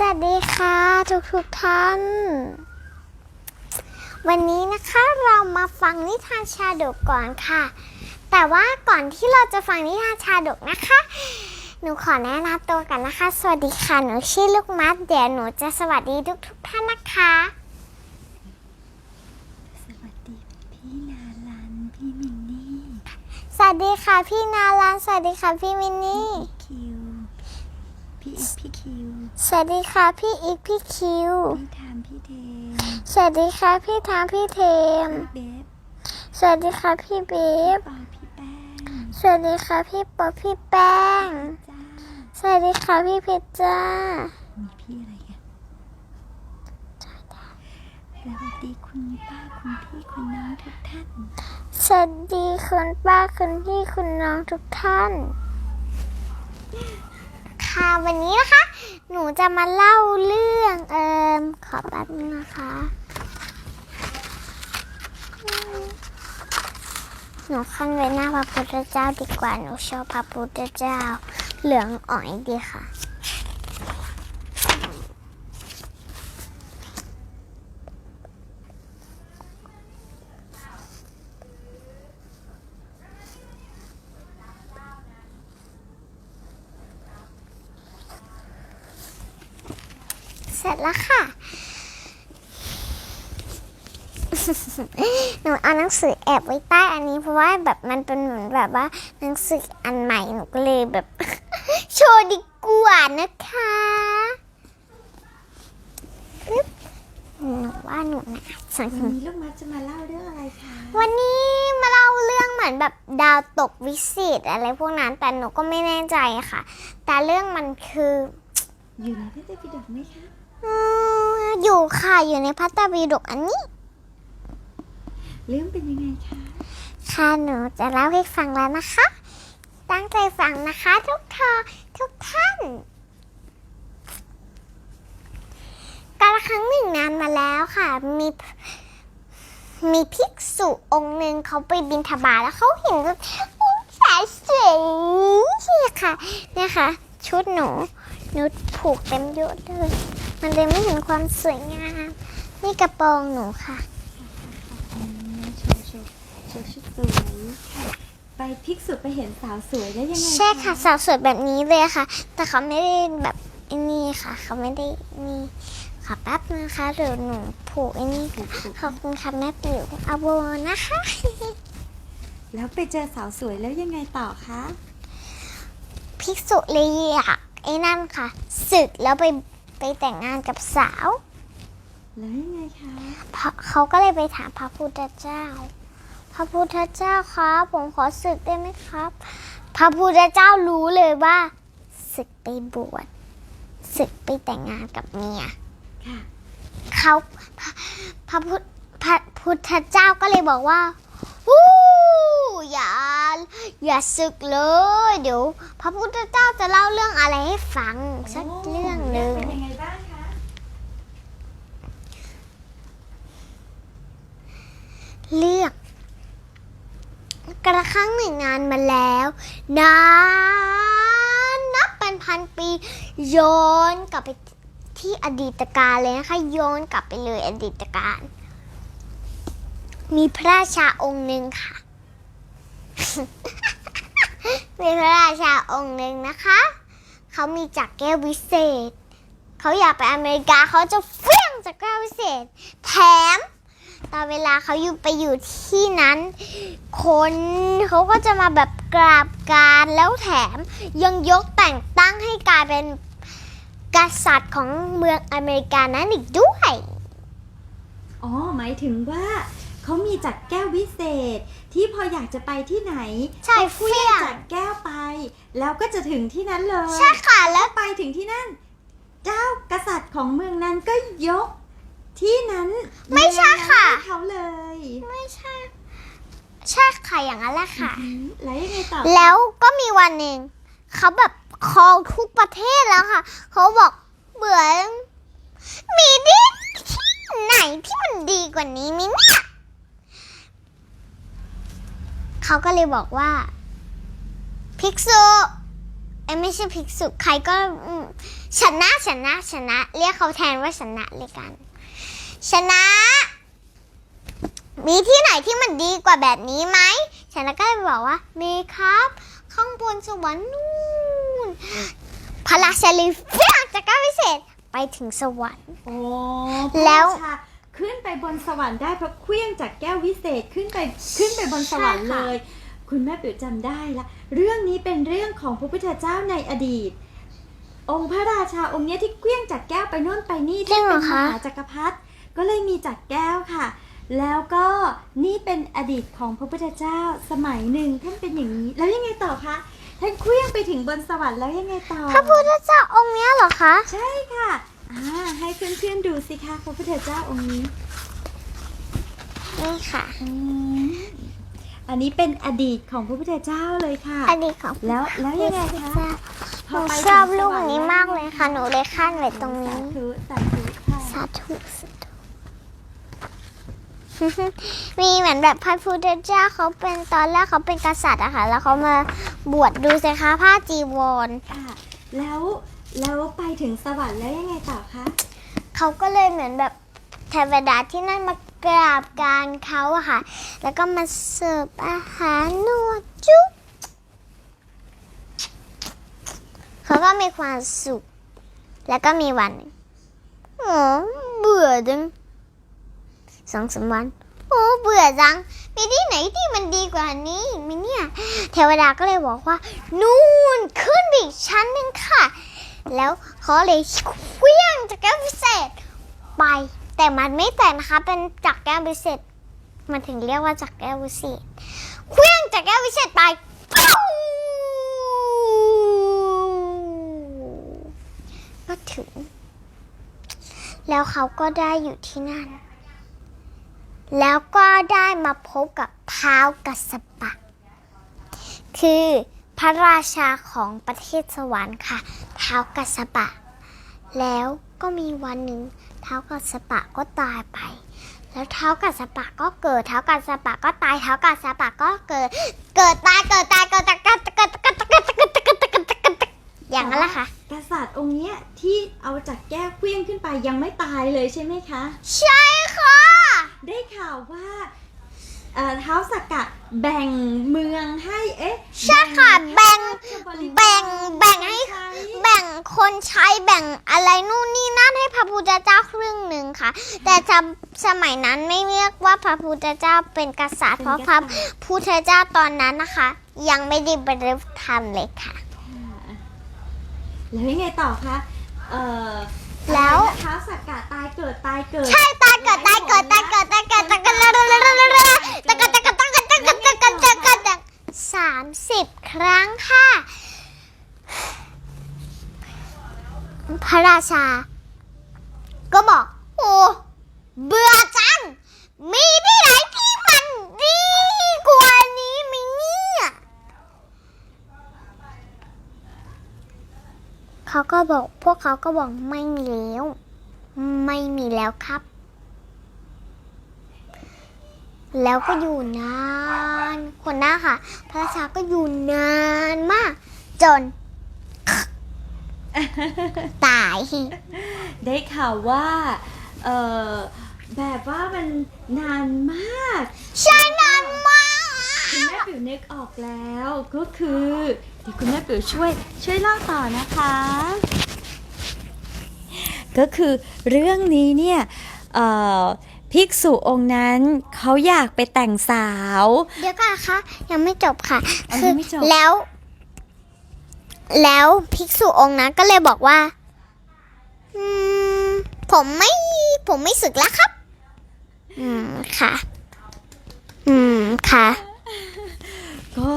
สวัสดีค่ะทุกทุกๆท่าน วันนี้นะคะเรามาฟังนิทานชาดกก่อนค่ะ แต่ว่าก่อนที่เราจะฟังนิทานชาดกนะคะ หนูขอแนะนำตัวกันนะคะ สวัสดีค่ะ หนูชื่อลูกมัด เดี๋ยวหนูจะสวัสดีทุกทุกๆท่านนะคะ สวัสดีพี่นาลันพี่มินนี่ สวัสดีค่ะพี่นาลานสวัสดีค่ะพี่มินนี่คิวพี่อีกพี่คิว สวัสดีค่ะพี่อีกพี่คิว พี่ทามพี่เทมสวัสดีค่ะพี่ทามพี่เทม พี่เบฟสวัสดีค่ะพี่เบฟปอพี่แป้งสวัสดีค่ะพี่ปอพี่แป้ง จ้าสวัสดีค่ะพี่เพชรจ้า มีพี่อะไรกันสวัสดีคุณป้าคุณพี่คุณน้องทุกท่านสวัสดีคุณป้าคุณพี่คุณน้องทุกท่าน ค่ะ วันนี้นะคะ หนูจะมาเล่าเรื่องเอิมขอแป๊บนึงนะคะ หนูขั้นไว้หน้าพระพุทธเจ้าดีกว่า หนูชอบพระพุทธเจ้า เหลืองอ๋อยดีค่ะ เสร็จแล้วค่ะ หนูเอาหนังสือแอบไว้ใต้อันนี้เพราะว่าแบบมันเป็นเหมือนแบบว่าหนังสืออันใหม่หนูก็เลยแบบ โชว์ดีกว่านะคะปึ๊บหนูว่าหนูนะวันนี้ลูกมัดจะมาเล่าเรื่องอะไรคะวันนี้มาเล่าเรื่องเหมือนแบบดาวตกวิสิตอะไรพวกนั้นแต่หนูก็ไม่แน่ใจค่ะ แต่เรื่องมันคืออยู่ในพระไตรปิฎกไหมคะอืมอยู่ค่ะอยู่ในพระไตรปิฎกอันนี้ เรื่องเป็นยังไงคะ ค่ะหนูจะเล่าให้ฟังแล้วนะคะ ตั้งใจฟังนะคะทุกทอทุกท่านกาลครั้งหนึ่งนานมาแล้วค่ะ มี มีภิกษุองค์หนึ่งเขาไปบินทบาทแล้วเขาเห็นแบบสายสวยเนี่ยค่ะเนี่ยค่ะ ชุดหนูหนูผูกเต็มยศเลย มันเลยไม่เห็นความสวยงาม นี่กระโปรงหนูค่ะ ว์โชว์ชุดสวยค่ะไปภิกษุไปเห็นสาวสวยได้ยังไงใช่ค่ะสาวสวยแบบนี้เลยค่ะ แต่เขาไม่ได้แบบไอ้นี่ค่ะ เขาไม่ได้นี่ขอแป๊บนะคะเดี๋ยวหนูผูกไอ้นี่ก่อนขอบคุณค่ะแม่ติ๋วอาโบนะคะ แล้วไปเจอสาวสวยแล้วยังไงต่อคะภิกษุเลยอยากไอ้นั่นค่ะศึกแล้วไปไปแต่งงานกับสาว แล้วยังไงคะเพราะเขาก็เลยไปถามพระพุทธเจ้า พระพุทธเจ้าครับผมขอศึกได้ไหมครับ พระพุทธเจ้ารู้เลยว่าศึกไปบวชศึกไปแต่งงานกับเมียค่ะเขาพระพระพุทธพระพุทธเจ้าก็เลยบอกว่าวู้อย่าอย่าศึกเลย เดี๋ยว พระพุทธเจ้าจะเล่าเรื่องอะไรให้ฟังสักเรื่องหนึ่งเป็นยังไงบ้างคะเลือก กระครั้งหนึ่งนานมาแล้วนานนับเป็นพันปีย้อนกลับไปที่อดีตการเลยนะคะย้อนกลับไปเลยอดีตการ มีพระราชาองค์หนึ่งค่ะ มีพระราชาองค์หนึ่งนะคะ เขามีจักรแก้ววิเศษ เขาอยากไปอเมริกาเขาจะเฟี้ยงจักรแก้ววิเศษ แถม ตอนเวลาเขาอยู่ไปอยู่ที่นั้น คนเขาก็จะมาแบบกราบการแล้วแถมยังยกแต่งตั้งให้กลายเป็นกษัตริย์ของเมืองอเมริกานั้นอีกด้วย อ๋อ หมายถึงว่าเขามีจัดแก้ววิเศษ ที่พออยากจะไปที่ไหนใช่ก็เฟี้ยเฟี้ยงงจัดแก้วไป แล้วก็จะถึงที่นั้นเลยใช่ค่ะแล้ว ไปถึงที่นั่น เจ้ากษัตริย์ของเมืองนั้นก็ยก ที่นั้นไม่ใช่ค่ะให้เขาเลย ไม่ใช่ ใช่ค่ะอย่างนั้นแหละค่ะอืมแล้วยังไงต่อแล้วก็มีวันหนึ่งเขาแบบคอลทุกประเทศแล้วค่ะ เขาบอกเบื่อมีดีที่ไหนที่มันดีกว่านี้มิเนี่ยเขาก็เลยบอกว่าภิกษุเอ้ยไม่ไม่ใช่ภิกษุใครก็อืมชนะชนะชนะ เรียกเขาแทนว่าชนะเลยกัน ชนะ มีที่ไหนที่มันดีกว่าแบบนี้ไหมชนะก็เลยบอกว่ามีครับ ข้างบนสวรรค์นู่นพระราชาลีเฟี้ยงจากการวิเศษไปถึงสวรรค์โอ้แล้วพระราชาขึ้นไปบนสวรรค์ได้เพราะเคลื่องจากแก้ววิเศษขึ้นไปขึ้นไปบนสวรรค์ใช่เลค่ะยคุณแม่ปิ๋วจำได้ละ เรื่องนี้เป็นเรื่องของพระพุทธเจ้าในอดีต องค์พระราชาองค์เนี้ยที่เคลื่องจากแก้วไปโน่นไปนี่จริที่งเหรเป็อนมคะหาจักรพรรดิ ก็เลยมีจักรแก้วค่ะ แล้วก็นี่เป็นอดีตของพระพุทธเจ้าสมัยหนึ่งท่านเป็นอย่างนี้ แล้วยังไงต่อคะท่านเคลื่องไปถึงบนสวรรค์แล้วยังไงต่อพระพุทธเจ้าองค์เนี้ยเหรอคะใช่ค่ะอ่าให้เพื่อนๆดูสิคะพระพุทธเจ้าองค์นี้นี่ค่ะอันนี้เป็นอดีตของพระพุทธเจ้าเลยค่ะอดีตของแล้วแล้วยังไงคะหนูชอบรูปนี้มากเลยค่ะ หนูเลยขั้นไว้ตรงนี้สาธุสาธุค่ะ สาธุสาธุ มีเหมือนแบบพระพุทธเจ้าเขาเป็นตอนแรกเขาเป็นกษัตริย์อะค่ะ แล้วเขามาบวชดูสิคะผ้าจีวรค่ะแล้วแล้วไปถึงสวรรค์แล้วยังไงต่อคะเขาก็เลยเหมือนแบบเทวดาที่นั่นมากราบการเขาอะค่ะ แล้วก็มาเสิร์ฟอาหารนวดจุ๊บเขาก็มีความสุข แล้วก็มีวันหนึ่งโอ้เบื่อจัง สองสามวัน โอ้เบื่อจัง มีที่ไหนที่มันดีกว่านี้อีกไหมเนี่ยเทวดาก็เลยบอกว่า นู่นขึ้นไปอีกชั้นหนึ่งค่ะ แล้วเขาเลยเคลี้ยงจากแก้วพิเศษไป แต่มันไม่แตกนะคะ เป็นจากแก้วพิเศษ มันถึงเรียกว่าจากแก้ววิเศษเคลี้ยงจากแก้ววิเศษไปก็ถึง แล้วเขาก็ได้อยู่ที่นั่น แล้วก็ได้มาพบกับเท้าวกัสปะ คือพระราชาของประเทศสวรรค์ค่ะเท้าวกัสปะ แล้วก็มีวันหนึ่งเท้าวกัสปะก็ตายไป แล้วเท้าวกัสปะก็เกิดเท้าวกัสปะก็ตายเท้าวกัสปะก็เกิด เกิดตายเกิดตายเกิดตายเกิดตายเกิด อย่างนั้นแหละค่ะ กษัตริย์องค์เนี้ยที่เอาจากแก้วเคลื่องขึ้นไปยังไม่ตายเลยใช่ไหมคะ ใช่ค่ะ ได้ข่าวว่าเอ่อเท้าวสักกะแบ่งเมืองให้เอ๊ะใช่ค่ะแบ่งราชบริวารแบ่งแบ่งให้ใช้แบ่งคนใช้แบ่งอะไรนู่นนี่นั่นให้พระพุทธเจ้าครึ่งหนึ่งค่ะ แต่สมสมัยนั้นไม่เรียกว่าพระพุทธเจ้าเป็นกษัตริย์เพราะพระพุทธเจ้าตอนนั้นนะคะ ยังไม่ได้บรรลุธรรมเลยค่ะ แล้วยังไงต่อคะเอ่อแล้ว เท้าวสักกะตายเกิดตายเกิดใช่ตายเกิดตายเกิดตายเกิดตายเกิดตายเกิดตายเกิดตายเกิดตายเกิดตายเกิดตายเกิดตายเกิดตายเกิดตายเกิดตายเกิดตายเกิดตายเกิดตายเกิดสามสิบครั้งค่ะ พระราชา ก็บอก โอ้เบื่อจัง มีที่ไหนที่มันดีกว่านี้ไหมเนี่ย เขาก็บอก พวกเขาก็บอกไม่มีแล้ว ไม่มีแล้วครับ แล้วก็อยู่นาน คนหน้าค่ะ พระราชาก็อยู่นานมาก จน ตาย ได้ข่าวว่า เอ่อแบบว่ามันนานมาก ใช่นานมาก คุณแม่ปิ๋วนึกออกแล้ว ก็คือเดี๋ยวคุณแม่ปิ๋วช่วยช่วยเล่าต่อนะคะ ก็คือเรื่องนี้เนี่ยเอ่อภิกษุองค์นั้นเขาอยากไปแต่งสาว เดี๋ยวก่อนนะคะยังไม่จบค่ะ อ๋อคืยังไม่จบ แล้ว แล้วภิกษุองค์นั้นก็เลยบอกว่า อืม ผมไม่ผมไม่สึกแล้วครับ อืมค่ะ อืมค่ะ ก็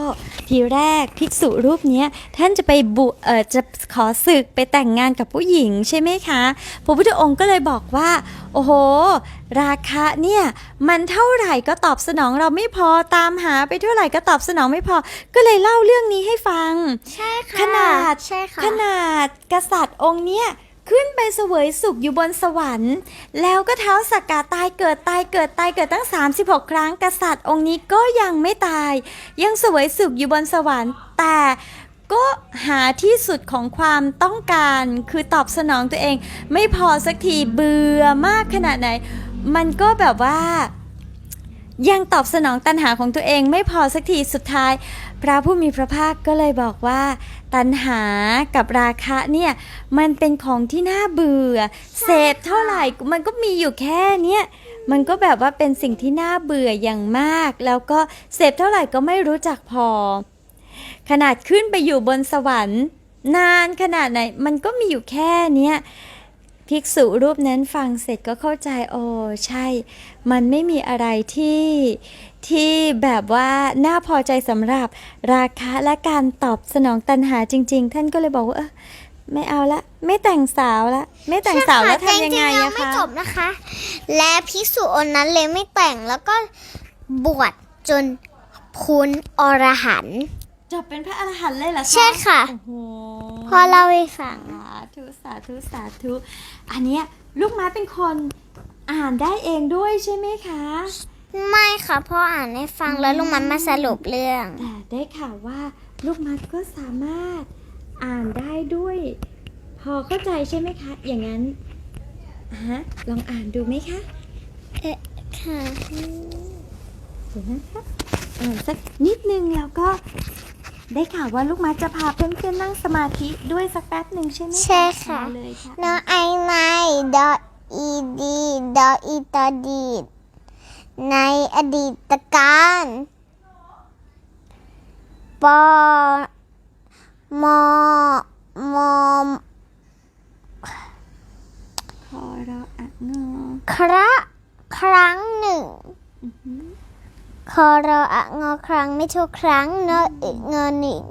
ทีแรกภิกษุรูปเนี้ยท่านจะไปบุเอ่อจะขอศึกไปแต่งงานกับผู้หญิงใช่ไหมคะพระพุทธองค์ก็เลยบอกว่า โอ้โห ราคาเนี่ยมันเท่าไหร่ก็ตอบสนองเราไม่พอตามหาไปเท่าไหร่ก็ตอบสนองไม่พอ ก็เลยเล่าเรื่องนี้ให้ฟัง ใช่ค่ะขนาดใช่ค่ะขนาดกษัตริย์องค์เนี้ย ขึ้นไปเสวยสุขอยู่บนสวรรค์ แล้วก็เท้าสักกาตายเกิดตายเกิดตายเกิดตั้ง 36 ครั้งกษัตริย์องค์นี้ก็ยังไม่ตาย ยังเสวยสุขอยู่บนสวรรค์ แต่ก็หาที่สุดของความต้องการคือตอบสนองตัวเอง ไม่พอสักทีเบื่อมากขนาดไหน มันก็แบบว่า ยังตอบสนองตัณหาของตัวเองไม่พอสักทีสุดท้าย พระผู้มีพระภาคก็เลยบอกว่า ตัณหากับราคะเนี่ยมันเป็นของที่น่าเบื่อ เสพเท่าไหร่มันก็มีอยู่แค่เนี้ยมันก็แบบว่าเป็นสิ่งที่น่าเบื่ออย่างมาก แล้วก็เสพเท่าไหร่ก็ไม่รู้จักพอ ขนาดขึ้นไปอยู่บนสวรรค์ นานขนาดไหนมันก็มีอยู่แค่เนี้ย ภิกษุรูปนั้นฟังเสร็จก็เข้าใจโอ้ใช่ มันไม่มีอะไรที่ที่แบบว่าน่าพอใจสำหรับราคะและการตอบสนองตัณหาจริง ๆ ท่านก็เลยบอกว่าเออไม่เอาละ ไม่แต่งสาวละ ไม่แต่งสาวแล้วใช่ค่ะทำยังไงแต่จริๆอะยังไม่คะจบนะคะ และพิสุอนนั้นเลยไม่แต่งแล้วก็บวชจนพ้นอรหันต์จบเป็นพระอรหันต์เลยเหรอคะใช่ค่ะโอ้โห พอเล่าให้ฟังสาธุสาธุสาธุอันเนี้ยลูกม้าเป็นคนอ่านได้เองด้วยใช่ไหมคะ ไม่ค่ะพ่ออ่านให้ฟังแล้วลุงมันมาสรุปเรื่อง แต่ได้ข่าวว่าลูกมัดก็สามารถอ่านได้ด้วย พอเข้าใจใช่ไหมคะ อย่างนั้นฮะลองอ่านดูไหมคะค่ะเดี๋ยวนะคะอ่านสักนิดนึงแล้วก็ ได้ข่าวว่าลูกมัดจะพาเพื่อนๆนั่งสมาธิด้วยสักแป๊บหนึ่งใช่ไหมใช่ค่ะเอาเลยค่ะนอไอในดออีดีดออีตอดีดในอดีตการปอมอมอพอเราอะงอคระครั้งหนึ่ง อือหือ คอรออะงอครั้งไม่ทุกครั้งเนออีกเงอหนึ่ง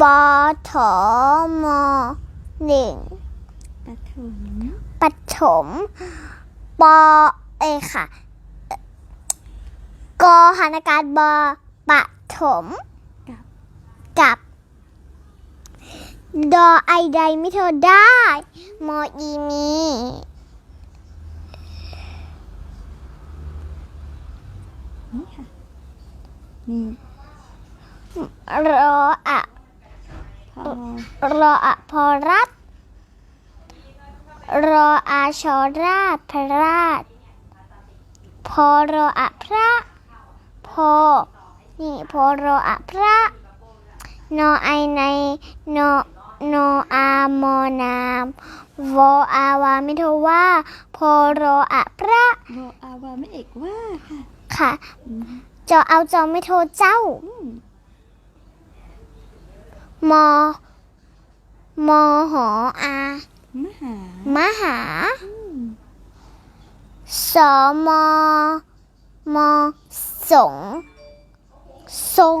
ปอถอมอหนึ่งปฐมปฐมปอเอค่ะกอหันการบอปฐมกับกับดอไอใดไม่โทรได้ มออีมี นี่ค่ะ นี่รออะพอรออะพอรัฐรออาชอราชพระราชพอรออะพระพอนี่พอรออะพระนอไอในนอนออามอนามวออาวาไม่โทว่าพอรออะพระโบอาวาไม่เอกว่าค่ะค่ะอืม จอเอาจอไม่โทเจ้าอืมมอ มอหออา มหา มหาอืมสมมสง ทรง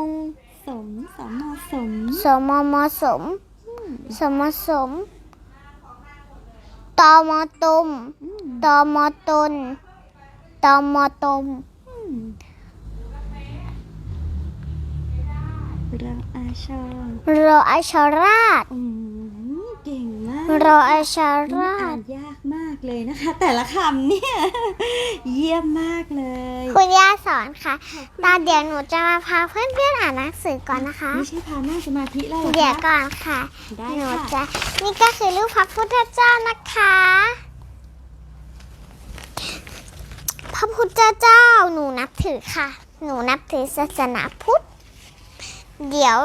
สมสมอสมสมมสมอืมสมสม ตมตุมอืมตมตน ตมตม อืมเราอาชอรออาชาราชอืมเก่งมากรออาชานี่ราอ่าชนยากมากเลยนะคะ แต่ละคำเนี่ย เยี่ยมมากเลยคุณย่าสอนค่ะ ตอนเดี๋ยวหนูจะมาพาเพื่อนๆอ่านหนังสือก่อนนะคะ ไม่ใช่พานั่งสมาธิแล้วเหรอเดี๋ยวคะก่อนค่ะ ได้หนูค่ะจะนี่ก็คือรูปพระพุทธเจ้านะคะ พระพุทธเจ้าหนูนับถือค่ะ หนูนับถือศาสนาพุทธ เดี๋ยว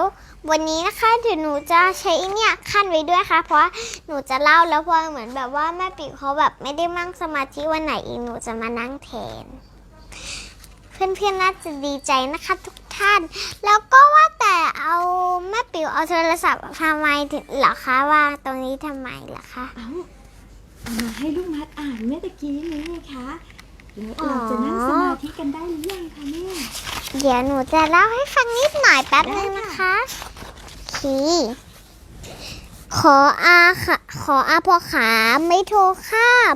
วันนี้นะคะเดี๋ยวหนูจะใช้เนี่ยขั้นไว้ด้วยค่ะ เพราะว่าหนูจะเล่าแล้วเพราะเหมือนแบบว่าแม่ปิ่งเขาแบบไม่ได้นั่งสมาธิวันไหนอีกหนูจะมานั่งแทน เพื่อนๆน่าจะดีใจนะคะทุกท่าน แล้วก็ว่าแต่เอาแม่ปิ๋วเอาโทรศัพท์ทำไมถึงเหรอคะว่าตรงนี้ทำไมเหรอคะเอาเอามาให้ลูกมัดอ่านเมื่อตะกี้นี้ไงคะแล้วอ๋อเราจะนั่งสมาธิกันได้หรือยังคะเนี่ย เดี๋ยวหนูจะเล่าให้ฟังนิดหน่อยแป๊บนึงนะคะคีขออาค่ะ ขออาพอขาไม่โทรข้าม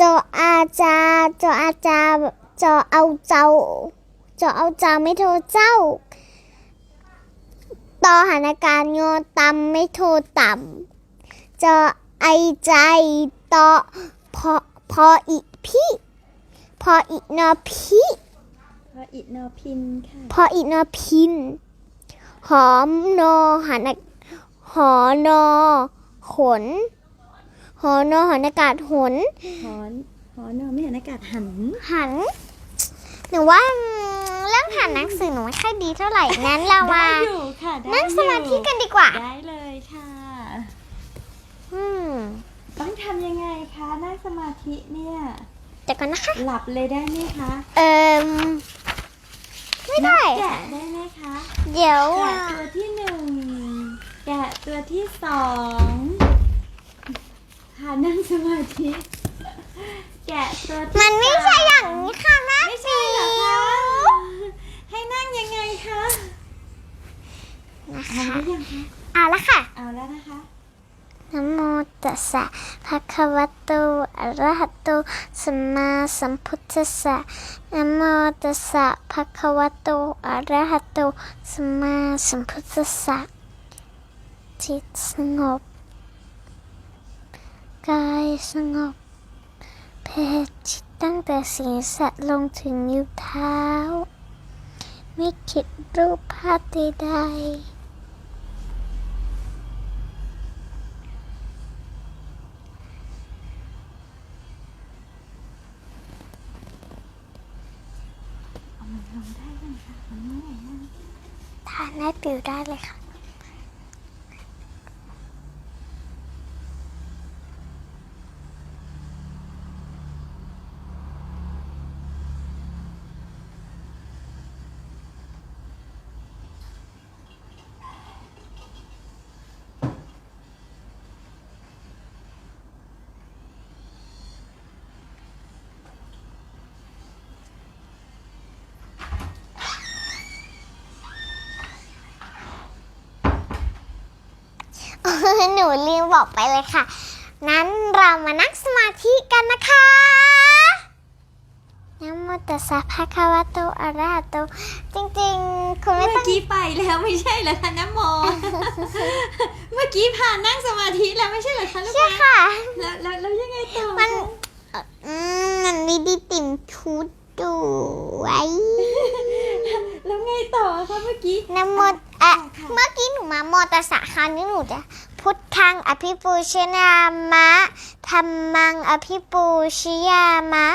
จออาจาจออาจาจอเอาเจ้าจอเอาเจ้าไม่โทรเจ้าต่อหันการโยตำไม่โทรต่ำจอไอใจต่อพอพออีพี่ พออีนอพี่ ออิดนอพินค่ะ พออีกนอพิน หอมนอหันอาหอนอขน หอนอหันอากาศหน หอนหอนอไม่เห็นอากาศหัน หัน หนูว่าอืมเรื่องหันหนังสือหนูไม่ค่อยดีเท่าไหร่นั้นเรามาได้อยู่ค่ะได้นั่งสมาธิอยู่กันดีกว่า ได้เลยค่ะ อืมต้องทำยังไงคะนั่งสมาธิเนี่ยเดี๋ยวก่อนนะคะ หลับเลยได้ไหมคะ เอิม ไม่ได้ แกะได้ไหมคะเดี๋ยวแกะอะตัวที่หนึ่งแกะตัวที่สองค่ะนั่งสมาธิแกะตัวที่มันไม่ใช่อย่างสนี้ค่ะแม่ไม่ใช่เหรอคะให้นั่งยังไงคะนะเอาคะหรือยังคะเอาละค่ะ เอาแล้วนะคะ นะโมตัสสะภะคะวะโตอะระหะโตสัมมาสัมพุทธัสสะนะโมตัสสะภะคะวะโตอะระหะโตสัมมาสัมพุทธัสสะจิตสงบกายสงบแผ่จิตตั้งแต่ศีรษะลงถึงนิ้วเท้า ไม่คิดรูปภาพใดๆ ทานได้ปิวได้เลยค่ะ หนูลืมบอกไปเลยค่ะ นั้นเรามานั่งสมาธิกันนะคะนะโมตัสสะภะคะวะโตอะระหะโต จริงๆ คุณไม่เมื่ต้ออง กี้ไปแล้วไม่ใช่เหรอคะน้ำโม เมื่อกี้ผ่านนั่งสมาธิแล้วไม่ใช่เหรอคะลูกใช่ค้าค่ะ แล้วแล้วแล้วยังไงต่อมันคะเอ่ออืมมันมีดีติ่มชุดด้วยแล้วไงต่อคะเมื่อกี้ นะโมอะค่ะเมื่อกี้หนูมาโมตัสสะคราวนี้หนูจะ พุทธังอภิปูชนามะธรรมังอภิปูชยามะ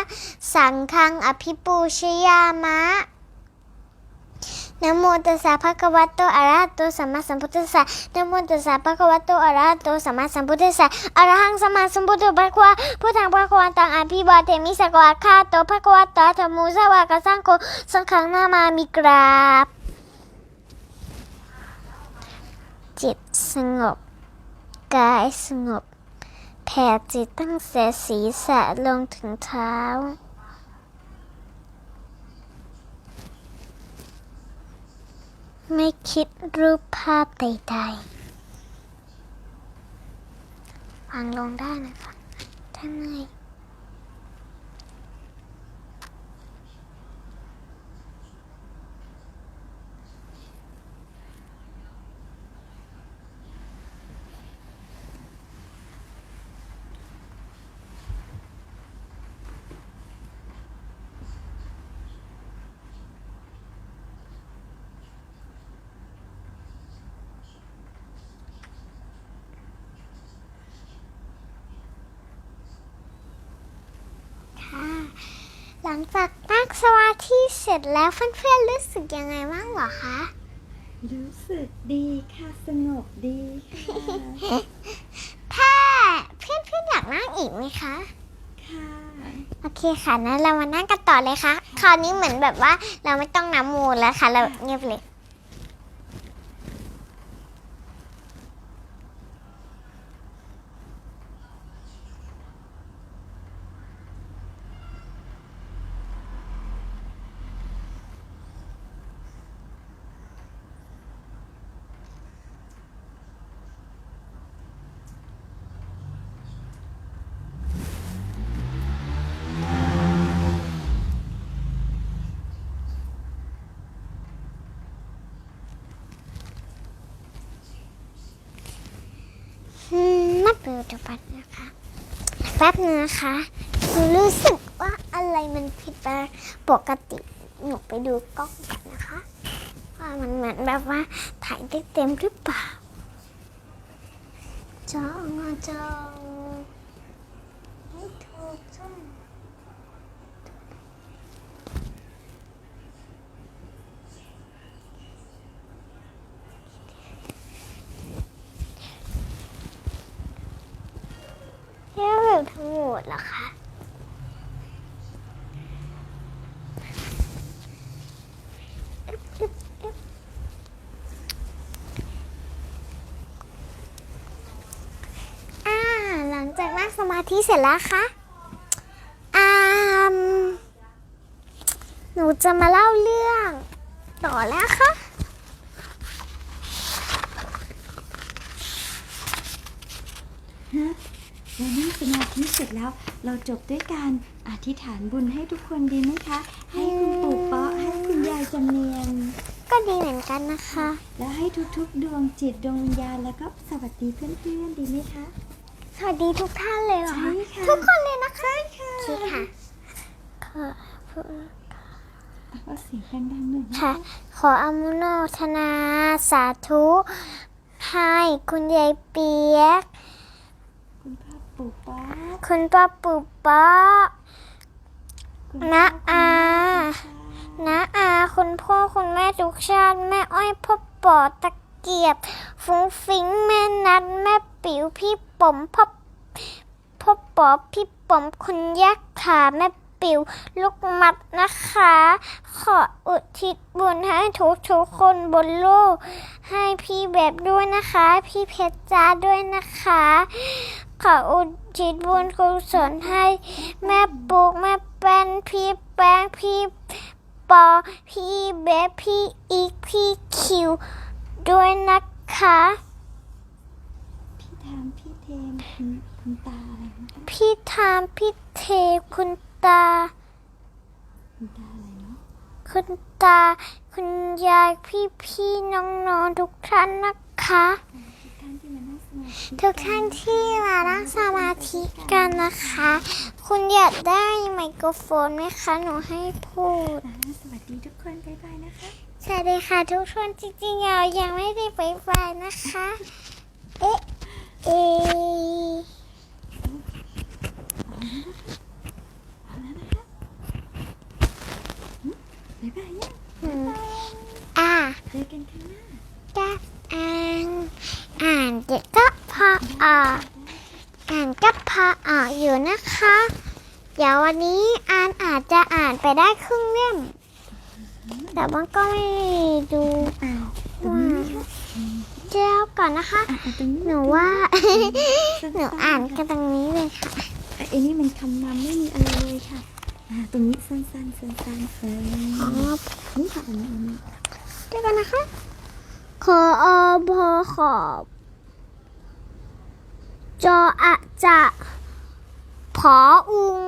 สังฆังอภิปูชยามะนโมตัสสะภะคะวะโตอะระหะโตสัมมาสัมพุทธัสสะนโมตัสสะภะคะวะโตอะระหะโตสัมมาสัมพุทธัสสะอะระหังสัมมาสัมพุทโธภะคะวะพุทธังภะคะวันตังอภิวาเทมิสกวะคาโตภะคะวะโตอะระหะโมสวากะสังโฆสังฆังนามามิกราบจิตสงบ กายสงบ แผ่จิตตั้งแต่ศีรษะลงถึงเท้า ไม่คิดรูปภาพใดๆวางลงได้นะคะถ้าเมื่อย ค่ะหลัง จากนั่งสมาธิเสร็จแล้วเพื่อนๆรู้สึกยังไงบ้างเหรอคะ รู้สึกดีค่ะ สงบดีค่ะ ถ้าเพื่อนๆอยากนั่งอีกไหมคะ ค่ะ โอเคค่ะนั้นเรามานั่งกันต่อเลยค่ะ คราวนี้เหมือนแบบว่าเราไม่ต้องน้ำมูลแล้วค่ะ เราเงียบเลย อืม จุบันนะคะแป๊บนึงนะคะหนูรู้สึกว่าอะไรมันผิดไปปกติหนูไปดูกล้องก่อนนะคะ ว่ามันเหมือนแบบว่าถ่ายได้เต็มหรือเปล่าจองอะจองไม่ถูกจ้องเรียกแบบทั้งหมดเหรอคะ อ่า หลังจากนั่งสมา ธิเสร็จแล้วคะอ่ามหนูจะมาเล่าเรื่องต่อแล้วค่ะฮะเรานั่งสมาธิเสร็จแล้ว เราจบด้วยการอธิษฐานบุญให้ทุกคนดีไหมคะ ให้คุณปู่เปาะให้คุณยายจำเนียนก็ดีเหมือนกันนะคะ แล้วให้ทุกๆ ดวงจิตดวงวิญญาณแล้วก็สวัสดีเพื่อนๆดีไหมคะส วัสดีทุกท่านเลยเหรอใช่คะค่ะทุกคนเลยนะคะ ใช่ค่ะขอก็เสียงดังๆหนึ่งนะค่ะ ขออนุโมทนาสาธุ ให้คุณยายเปียก คุณพ่อปู่เปาะคุณป้าปู่ป้าคุณนะอาค่ะน้าอาคุณพ่อคุณแม่ทุกชาติ แม่อ้อยพ่อปอตะเกียบ ฟุ้งฟิงแม่นัดแม่ปิ๋วพี่ ป๋มพ่อพ่อปอพี่ป๋มคุณยักษ์ขาแม่ปิวลูกมัดนะคะ ขออุทิศบุญให้ทุกทุกคนบนโลก ให้พี่แบบด้วยนะคะ พี่เพชรจ้าด้วยนะคะ ขออุทิศบุญกุศลให้แม่ปุกแม่แป้นพี่แป้งพี่ปอพี่เบฟพี่อีกพี่คิวด้วยนะคะ พี่ทามพี่เทมคุณคุณตาอะไรนะคะ พี่ทามพี่เทคุณตา คุณตาอะไรเนาะคุณตา คุณยายพี่พี่น้องน้องๆทุกท่านนะคะทุกท่านที่มานั่งสมาธิทุกท่านที่มานั่งสมาธิกันนะคะ คุณอยากได้ไมโครโฟนไหมคะหนูให้พูดอ่าสวัสดีทุกคนบ๊ายบายนะคะสวัสดีค่ะทุกคนจริงๆเรายังไม่ได้ไปไฟนะคะ เอ๊ะเอ๊ะ เอาแล้วนะคะหึ บ๊ายบายยังอืมอ่าเจอกันข้างหน้า จะอ่านอ่านเด็กก็พอออกอ่านก็พอออกอยู่นะคะ เดี๋ยววันนี้อ่านอาจจะอ่านไปได้ครึ่งเล่มแต่ว่าก็ไม่ดูอ่าตรงนี้ไหมคะเจ้าก่อนนะคะ อ่าตรงนี้หนูว่า หนูอ่านกันตรงนี้เลยค่ะอะไอ้นี่มันคำนำไม่มีอะไรเลยค่ะอ่า ตรงนี้สั้นๆสั้นๆเอออ๋อนี่ค่ะอันนี้อันนี้เดี๋ยวกันนะคะ ขออพอขอบจออะจะผออุง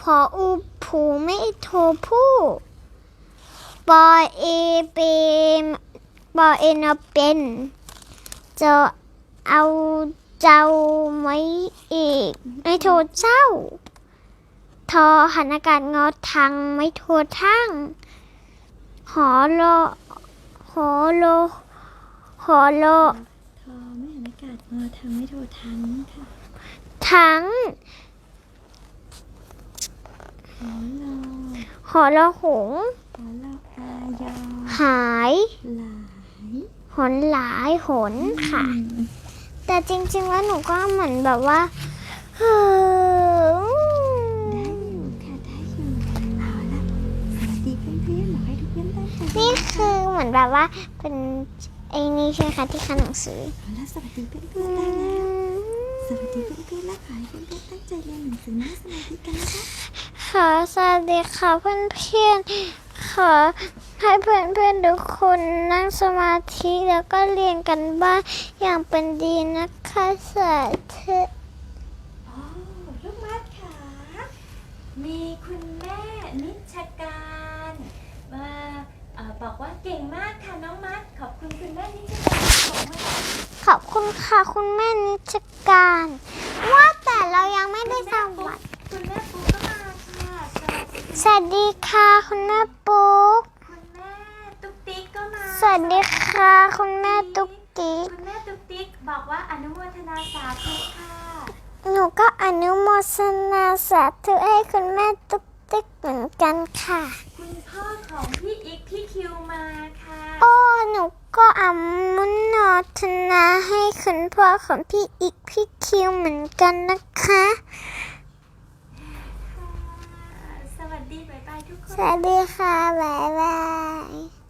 ผออูผูไม่โทรผู้ปอเอเป็นปอเอนเป็นจะเอาเจ้าไม่เอกไม่โทรเจ้า ทอหันอากาศงอทางไม่โทรทั้ง หอโลหอโลหอโลทอไม่เห็นอากาศงอทำไม่โทรทันค่ะทั้งขอรอหอละหงขอรออายอหายหลายหนหลายหนค่ะอืมแต่จริงๆแล้วหนูก็เหมือนแบบว่าเฮ้อ แบบว่าเป็นไอ้นี่ใช่ไหมคะที่คันหนังสือเอาละสวัสดีเพื่อนๆได้แล้วสวัสดีเพื่อนๆและขอให้เพื่อนๆตั้งใจเรียนหนังสือนั่งสมาธิกันนะคะค่ะสวัสดีค่ะเพื่อนๆขอให้เพื่อนๆทุกคนนั่งสมาธิแล้วก็เรียนกันบ้านอย่างเป็นดีนะคะสาธุอ๋อลูกมัดค่ะมีคุณแม่นิชการมาเอ่อบอกว่าเก่งมากค่ะน้องมัด ขอบคุณคุณแม่นิชการบอกว่าขอบคุณค่ะคุณแม่นิจการ ว่าแต่เรายังไม่ได้สวัสดีคุณแม่ปุ๊กก็มาค่ะสวัสดีสวัสดีค่ะคุณแม่ปุ๊กคุณแม่ตุ๊กติ๊กก็มาสวัสดีค่ะ คุณแม่ตุ๊กติ๊กคุณแม่ตุ๊กติ๊กบอกว่าอนุโมทนาสาธุค่ะ หนูก็อนุโมทนาสาธุให้คุณแม่ตุ๊กติ๊กเหมือนกันค่ะ คุณพ่อของพี่อีกพี่คิวมาค่ะ โอ้ หนูก็อนุโมทนาให้คุณพ่อของพี่อีกพี่คิวเหมือนกันนะคะ สวัสดีบ๊ายบายทุกคสนวัสดีค่ะบ๊ายบาย